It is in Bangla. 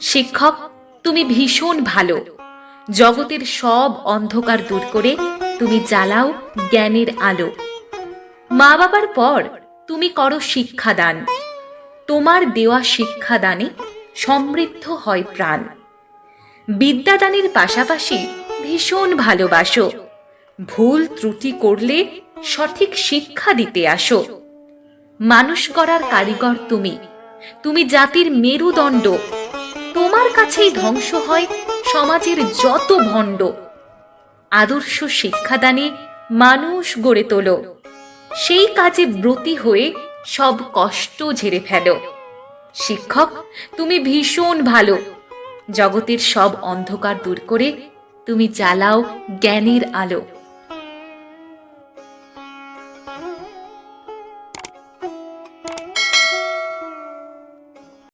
শিক্ষক, তুমি ভীষণ ভালো। জগতের সব অন্ধকার দূর করে তুমি জ্বালাও জ্ঞানের আলো। মা বাবার পর তুমি করো শিক্ষাদান। তোমার দেওয়া শিক্ষাদানে সমৃদ্ধ হয় প্রাণ। বিদ্যাদানের পাশাপাশি ভীষণ ভালোবাসো। ভুল ত্রুটি করলে সঠিক শিক্ষা দিতে আসো। মানুষ করার কারিগর তুমি। তুমি জাতির মেরুদণ্ড। তোমার কাছেই ধ্বংস হয় সমাজের যত ভণ্ড। আদর্শ শিক্ষাদানে মানুষ গড়ে তোলো। সেই কাজে ব্রতী হয়ে সব কষ্ট ঝেড়ে ফেলো। শিক্ষক, তুমি ভীষণ ভালো। জগতের সব অন্ধকার দূর করে তুমি জ্বালাও জ্ঞানের আলো।